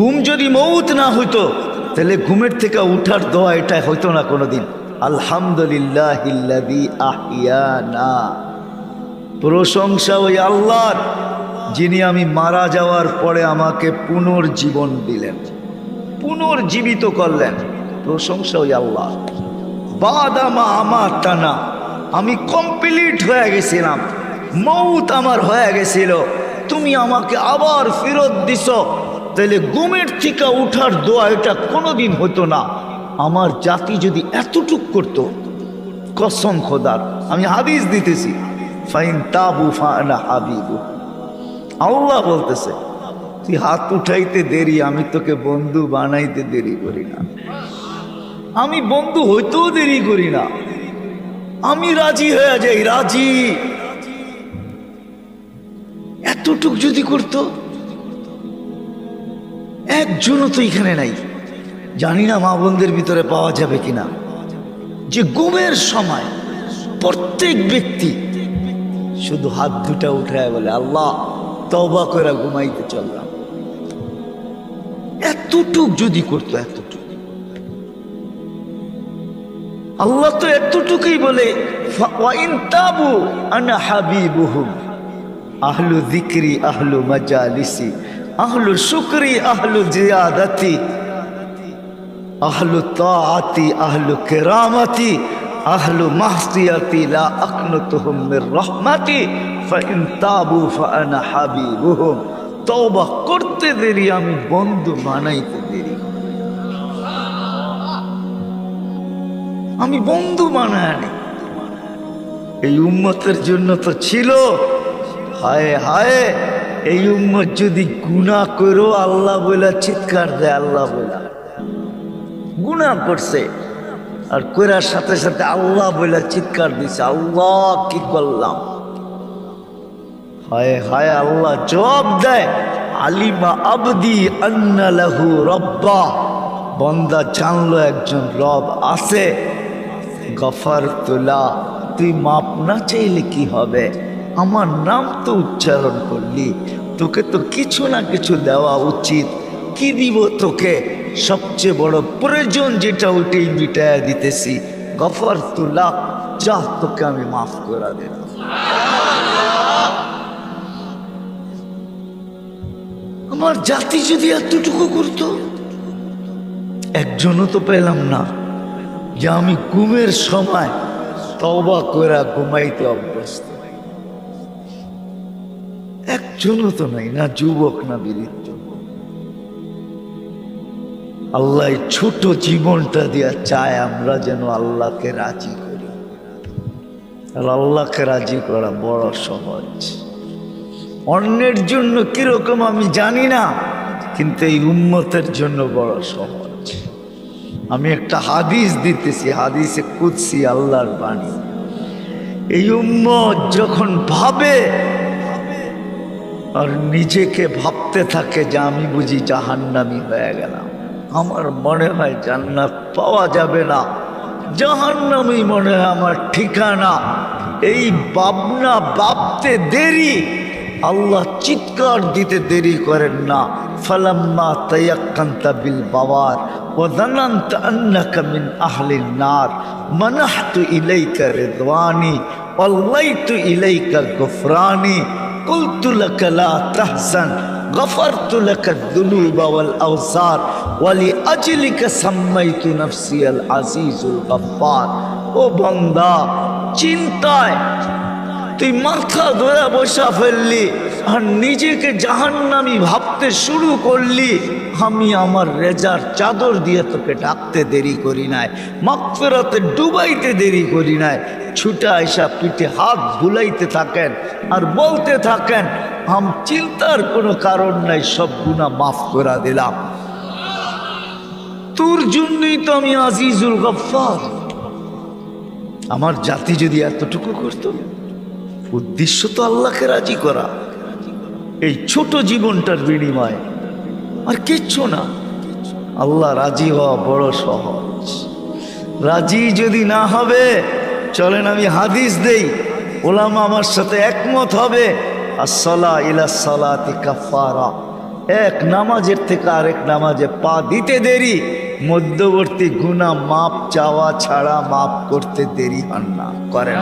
ঘুম যদি মৌত না হইতো, তাহলে ঘুমের থেকে উঠার দোয়া এটা হইতো না কোনোদিন। আলহামদুলিল্লাহ আহিয়ানা প্রশংসা ওই আল্লাহর, যিনি আমি মারা যাওয়ার পরে আমাকে পুনর্জীবন দিলেন। পুনর্জীবিত করলেন। প্রশংসা ওই আল্লাহ বাদামা আমার টানা আমি কমপ্লিট হয়ে গেছিলাম। মৌত আমার হয়ে গেছিল। তুমি আমাকে আবার ফেরত দিছ। তাহলে ঘুমের থেকে উঠার দোয়া এটা কোনোদিন হতো না। আমার জাতি যদি এতটুক করতো, কসম খোদার, আমি হাদিস দিতেছি, ফাইন তাবু ফানা হাবিবু। আল্লাহ বলতেছে, তুই হাত উঠাইতে দেরি, আমি তোকে বন্ধু বানাইতে দেরি করি না। আমি বন্ধু হইতেও দেরি করি না। আমি রাজি হয়ে যাই, রাজি। এতটুক যদি করত একজনও তো এখানে নাই। জানি না মা বোনদের ভিতরে পাওয়া যাবে কিনা। যে ঘুমের সময় প্রত্যেক ব্যক্তি শুধু হাত দুটা উঠায় বলে, আল্লাহ তবা করে ঘুমাইতে চললাম। এতটুক যদি করতো, এতটুক। আল্লাহ তো এতটুকুই বলে আহলু যিকরি, আহলু মাজালিসি আহলু শুকরি আহলু জিয়াদাতি আহলু তাআতি আহলু কিরামাতি আহলু মাহসিয়াতি, লা আকনুতুহুম মির রাহমাতি, ফাইন তাবু ফাআনা হাবিবুহুম। তওবা করতে দেরি, আমি বন্ধু বানাইতে দেরি। আমি বন্ধু বানায় এই উম্মতের জন্য তো ছিল। হায় হায় এই উম্মত যদি গুণা করো, আল্লাহ বলে চিৎকার দেয়, আল্লাহ বলে গুণা করছে। আর করার সাথে সাথে আল্লাহ বলে চিৎকার দিছে, আল্লাহ কি করলাম? হায় হায়, আল্লাহ জবাব দেয়, আলিমা আবদি আন্না লাহু রব্বা। বন্দা জানলো একজন রব আছে। গফার তোলা, তুই মাপ না চাইলে কি হবে? আমার নাম তো উচ্চারণ করলি। তোকে তো কিছু না কিছু দেওয়া উচিত। কি দিব তোকে? সবচেয়ে বড় প্রয়োজন যেটা ওইটাই মিটাইয়া দিতেছি। গফর তুলা যা তোকে আমি মাফ করে দেব। আমার জাতি যদি এতটুকু করতো, একজনও তো পেলাম না। যে আমি ঘুমের সময় তবা করে ঘুমাইতে অভ্যস্ত। একজনও তো নাই, না যুবক, না বীরিত্ব আল্লাহ ছোট জীবনটা দিয়া চায় আমরা যেন আল্লাহকে রাজি করি। আর আল্লাহকে রাজি করা বড় সহজ। অন্যের জন্য কীরকম আমি জানি না, কিন্তু এই উন্মতের জন্য বড় সহজ। আমি একটা হাদিস দিতেছি, হাদিসে কুদসি আল্লাহর বাণী। এই উম্মত যখন ভাবে আর নিজেকে ভাবতে থাকে যে আমি বুঝি জাহান্নামি হয়ে গেলাম আমার মনে হয় জান্নাত পাওয়া যাবে না জাহান্নামি মনে হয় আমার ঠিকানা এই ভাবনা ভাবতে দেরি আল্লাহ চিৎকার দিতে দেরি করেন না ফালাম্মা তায়াক্কান্তা বিল বাবার وظننت أنك من أهل النار منحت إليك رضواني والليت إليك غفراني قلت لك لا تحزن غفرت لك الذنوب والأوزار ولأجلك سميت نفسي العزيز الغفار ও বন্দা চিন্তায় তুই মাথা ধরে বসা ফেললি আর নিজেকে জাহান্নামি ভাবতে শুরু করলি, আমি আমার রেজার চাদর দিয়ে তোকে ডাকতে দেরি করি নাই মাকফেরাতে ডুবাইতে দেরি করি নাই, ছুটা এসা পিঠে হাত বুলাইতে থাকেন আর বলতে থাকেন, আম চিন্তার কোনো কারণ নাই, সব গুণা মাফ করে দিলাম। তোর জন্যই তো আমি আজিজুল গফার আমার জাতি যদি এতটুকু করতো, উদ্দেশ্য তো আল্লাহকে রাজি করা। এই ছোট জীবনটার বিনিময়ে। আর কিচ্ছু না। আল্লাহ রাজি হওয়া বড় সহজ। রাজি যদি না হবে, চলেন আমি হাদিস দেই। ওলামা আমার সাথে একমত হবে আসলা ইলা সালাতি এক নামাজের থেকে আরেক নামাজে পা দিতে দেরি, মধ্যবর্তী গুণা মাপ চাওয়া ছাড়া মাপ করতে দেরি হন না। করেন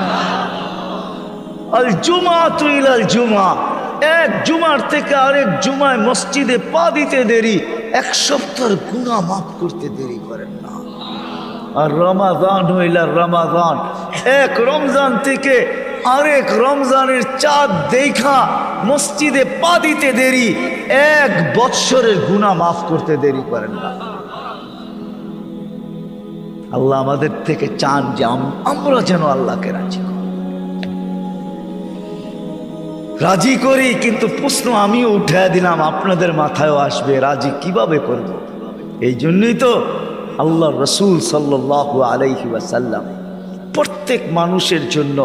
আল জুমা তুইল আল জুমা। এক জুমার থেকে আরেক জুমায় মসজিদে পা দিতে দেরি, এক সপ্তাহের গুণা মাফ করতে দেরি করেন না। আর রমাদান হইল রমাদান। এক রমজান থেকে আরেক রমজানের চাঁদ দেখা, মসজিদে পা দিতে দেরি, এক বৎসরের গুণা মাফ করতে দেরি করেন না। আল্লাহ আমাদের থেকে চান যে আম- আমরা যেন আল্লাহকে রাজি করি। রাজি করি, কিন্তু প্রশ্ন আমিও উঠে দিলাম, আপনাদের মাথায়ও আসবে, রাজি কীভাবে করব। এই জন্যই তো আল্লাহ রসুল সাল্লাহ ওয়াসাল্লাম প্রত্যেক মানুষের জন্য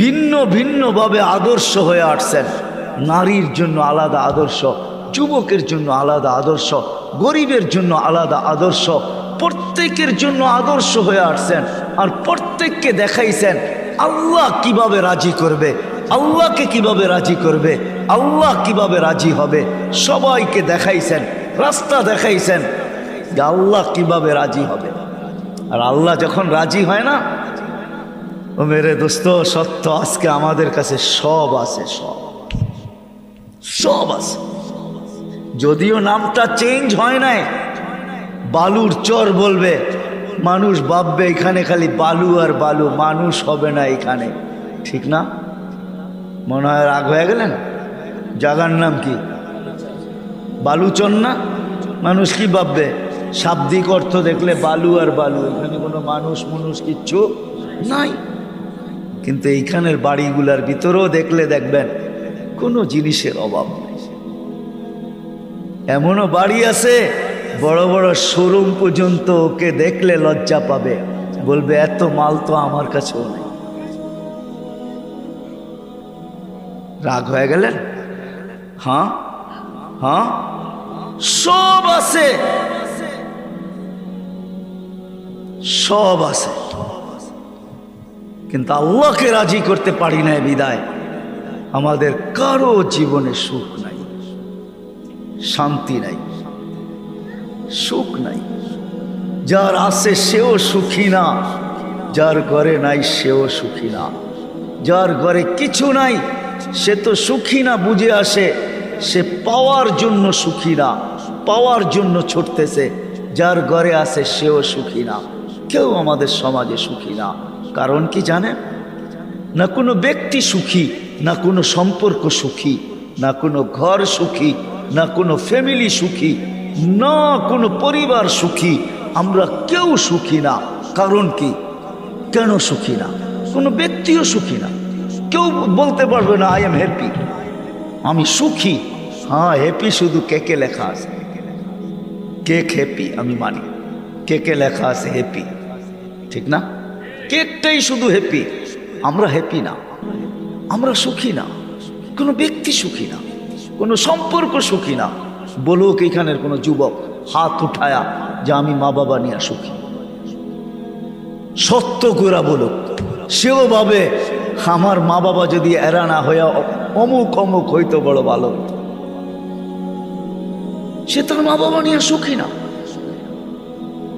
ভিন্ন ভিন্নভাবে আদর্শ হয়ে আসছেন। নারীর জন্য আলাদা আদর্শ, যুবকের জন্য আলাদা আদর্শ, গরিবের জন্য আলাদা আদর্শ, প্রত্যেকের জন্য আদর্শ হয়ে আসছেন। আর প্রত্যেককে দেখাইছেন, আল্লাহ কীভাবে রাজি করবে? আল্লাহকে কীভাবে রাজি করবে? আল্লাহ কীভাবে রাজি হবে? সবাইকে দেখাইছেন, রাস্তা দেখাইছেন যে আল্লাহ কীভাবে রাজি হবে। আর আল্লাহ যখন রাজি হয় না, ও মেরে দোস্ত, সত্য আজকে আমাদের কাছে সব আছে, সব। সব আছে। যদিও নামটা চেঞ্জ হয় নাই, বালুর চর বলবে, মানুষ ভাববে এখানে খালি বালু আর বালু, মানুষ হবে না এখানে। ঠিক না? মনে হয় রাগ হয়ে গেলেন? জাগার নাম কি? বালুচর না মানুষ কি ভাববে? শাব্দিক অর্থ দেখলে বালু আর বালু, এখানে কোনো মানুষ মানুষ কিচ্ছু নাই। কিন্তু এইখানের বাড়িগুলার ভিতরেও দেখলে দেখবেন কোনো জিনিসের অভাব নেই। এমনও বাড়ি আছে, বড় বড় শোরুম পর্যন্ত ওকে দেখলে লজ্জা পাবে। বলবে, এত মাল তো আমার কাছেও নেই। রাগ হয়ে গেলেন? হ্যাঁ? হ্যাঁ? সব আছে। সব আছে। কিন্তু আল্লাহকে রাজি করতে পারি না বিদায়। আমাদের কারও জীবনে সুখ নাই। শান্তি নাই। সুখ নাই। যার আছে সেও সুখী না। যার ঘরে নাই সেও সুখী না। যার ঘরে কিছু নাই সে তো সুখী না বুঝে আসে, সে পাওয়ার জন্য সুখী না, পাওয়ার জন্য ছুটতেছে, যার ঘরে আছে সেও সুখী না, কেউ আমাদের সমাজে সুখী না। কারণ কি জানেন? না কোনো ব্যক্তি সুখী, না কোনো সম্পর্ক সুখী, না কোনো ঘর সুখী, না কোনো ফ্যামিলি সুখী, না কোনো পরিবার সুখী, আমরা কেউ সুখী না। কারণ কি? কেন সুখী না? কোনো ব্যক্তিও সুখী না। কেউ বলতে পারবে না আই এম হ্যাপি আমি সুখী। হ্যাঁ হ্যাপি শুধু কেকে লেখা আছে। কেক হ্যাপি আমি মানি। কেকে লেখা আছে হ্যাপি ঠিক না? কেকটাই শুধু হ্যাপি আমরা হ্যাপি না। আমরা সুখী না। কোনো ব্যক্তি সুখী না। কোনো সম্পর্ক সুখী না। বলুক এখানের কোনো যুবক হাত উঠায়া যে আমি মা বাবা নিয়ে সুখী। সত্য করে বলুক। সেও ভাবে আমার মা বাবা যদি এরা না হইয়া অমুক অমুক হইতো বড় ভালো। সে তার মা বাবা নিয়ে সুখী না।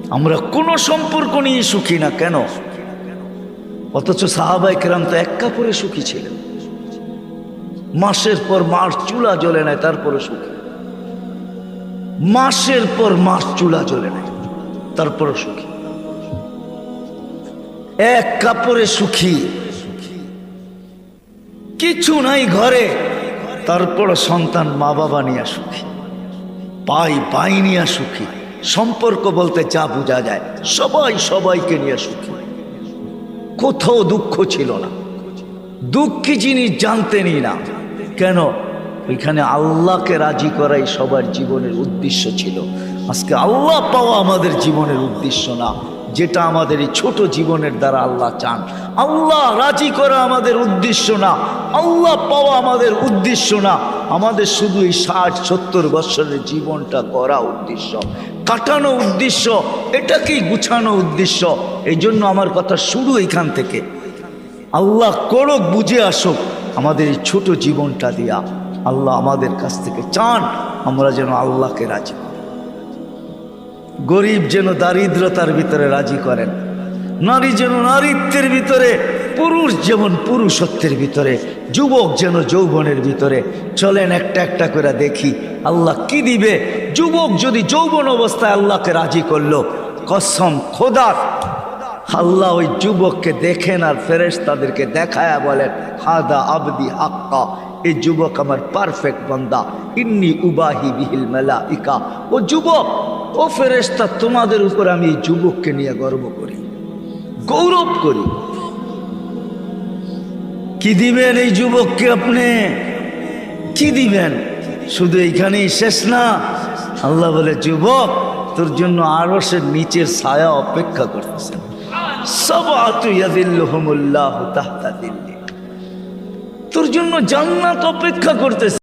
আমরা কোনো সম্পর্ক নিয়ে সুখী না, কেন? অথচ সাহাবাই কেরাম তো এক কাপড়ে সুখী ছিলেন। মাসের পর মাস চুলা জ্বলে নেয় তারপরে সুখী। মাসের পর মাস চুলা জ্বলে নেয় তারপরে সুখী। এক কাপড়ে সুখী। কিছু নাই ঘরে। তারপর সন্তান মা বাবা নিয়ে সুখী পাই পাই নিয়ে সুখী, সম্পর্ক বলতে যা বোঝা যায়, সবাই সবাইকে নিয়ে সুখী। কোথাও দুঃখ ছিল না। দুঃখী জিনিস জানতেনই না। কেন? ওইখানে আল্লাহকে রাজি করাই সবার জীবনের উদ্দেশ্য ছিল। আজকে আল্লাহ পাওয়া আমাদের জীবনের উদ্দেশ্য না। যেটা আমাদের এই ছোট জীবনের দ্বারা আল্লাহ চান। আল্লাহ রাজি করা আমাদের উদ্দেশ্য না। আল্লাহ পাওয়া আমাদের উদ্দেশ্য না। আমাদের শুধু এই ষাট, সত্তর বৎসরের জীবনটা করা উদ্দেশ্য। কাটানো উদ্দেশ্য, এটাকেই গুছানো উদ্দেশ্য। এই জন্য আমার কথা শুরু এখান থেকে। আল্লাহ করক, বুঝে আসুক, আমাদের এই ছোট জীবনটা দিয়া আল্লাহ আমাদের কাছ থেকে চান। আমরা যেন আল্লাহকে রাজি গরিব যেন দারিদ্রতার ভিতরে রাজি করেন। নারী যেন নারীত্বের ভিতরে, পুরুষ যেমন পুরুষত্বের ভিতরে, যুবক যেন যৌবনের ভিতরে। চলেন একটা একটা করে দেখি আল্লাহ কি দিবে। যুবক যদি যৌবন অবস্থায় আল্লাহকে রাজি করল, কসম খোদার। আল্লাহ ওই যুবককে দেখেন আর ফেরেশ তাদেরকে দেখায়া বলেন, হাদা আবদি হাক্কা, এই যুবক আমার পারফেক্ট বন্দা। ইন্নি উবাহি বিহিল মেলা ইকা ও যুবক ও ফেরেশতা, তোমাদের উপর আমি এই যুবককে নিয়ে গর্ব করি, গৌরব করি। কি দিবেন এই যুবককে আপনি? কি দিবেন? শুধু এইখানেই শেষ না? আল্লাহ বলে, যুবক, তোর জন্য আরও সে নিচের ছায়া অপেক্ষা করতেছেন সব আতুয়াদিল্লাহ তাহতা দিল্লি। তোর জন্য জান্নাত অপেক্ষা করতেছে।